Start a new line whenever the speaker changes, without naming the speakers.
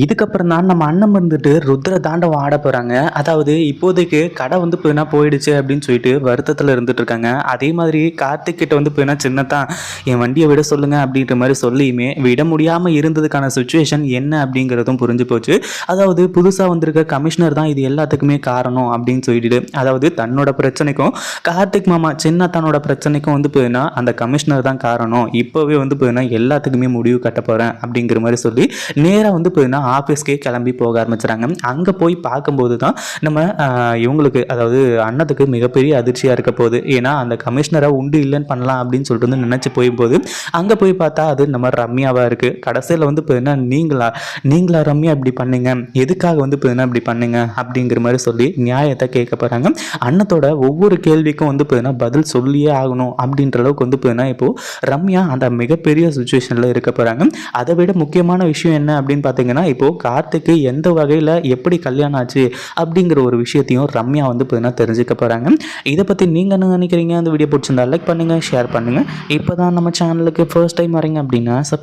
இதுக்கப்புறம் தான் நம்ம அண்ணன் வந்துட்டு ருத்ர தாண்டவம் ஆட போகிறாங்க அதாவது இப்போதைக்கு கடை வந்து போயினா போயிடுச்சு அப்படின்னு சொல்லிட்டு வருத்தத்தில் இருந்துட்டு இருக்காங்க. அதே மாதிரி கார்த்திக் கிட்ட வந்து போயினா சின்னத்தான் என் வண்டியை விட சொல்லுங்க அப்படின்ற மாதிரி சொல்லியுமே விட முடியாமல் இருந்ததுக்கான சுச்சுவேஷன் என்ன அப்படிங்கிறதும் புரிஞ்சு போச்சு. அதாவது புதுசாக வந்திருக்க கமிஷனர் தான் இது எல்லாத்துக்குமே காரணம் அப்படின்னு சொல்லிட்டு அதாவது தன்னோட பிரச்சனைக்கும் கார்த்திக் மாமா சின்னத்தானோட பிரச்சனைக்கும் வந்து போயினா அந்த கமிஷனர் தான் காரணம். இப்போவே வந்து போயினா எல்லாத்துக்குமே முடிவு கட்ட போகிறேன் அப்படிங்கிற மாதிரி சொல்லி நேராக வந்து போயினா ஆஃபீஸ்க்கே கிளம்பி போக ஆரம்பிச்சுறாங்க. அங்கே போய் பார்க்கும்போது தான் நம்ம இவங்களுக்கு அதாவது அண்ணத்துக்கு மிகப்பெரிய அதிர்ச்சியாக இருக்க போகுது. ஏன்னா அந்த கமிஷனரை உண்டு இல்லைன்னு பண்ணலாம் அப்படின்னு சொல்லிட்டு வந்து நினச்சி போகும்போது அங்கே போய் பார்த்தா அது நம்ம ரம்யாவாக இருக்குது கடைசியில் வந்து பார்த்தீங்கன்னா நீங்களா நீங்களா ரம்யா இப்படி பண்ணீங்க. எதுக்காக வந்து பார்த்தீங்கன்னா இப்படி பண்ணீங்க? அப்படிங்கிற மாதிரி சொல்லி நியாயத்தை கேட்க போகிறாங்க அண்ணத்தோட ஒவ்வொரு கேள்விக்கும் வந்து பார்த்தீங்கன்னா பதில் சொல்லியே ஆகணும் அப்படின்ற அளவுக்கு வந்து பார்த்தீங்கன்னா இப்போது ரம்யா அந்த மிகப்பெரிய சுச்சுவேஷனில் இருக்க போகிறாங்க அதை விட முக்கியமான விஷயம் என்ன அப்படின்னு பார்த்தீங்கன்னா இப்போது கார்த்திக்கு எந்த வகையில் எப்படி கல்யாணம் ஆச்சு அப்படிங்கிற ஒரு விஷயத்தையும் ரம்யா வந்து போயினா தெரிஞ்சுக்க போகிறாங்க இதை பற்றி நீங்கள் என்ன நினைக்கிறீங்க? அந்த வீடியோ பிடிச்சிருந்தா லைக் பண்ணுங்கள் ஷேர் பண்ணுங்கள் இப்போ தான் நம்ம சேனலுக்கு ஃபர்ஸ்ட் டைம் வரீங்க அப்படின்னா சப்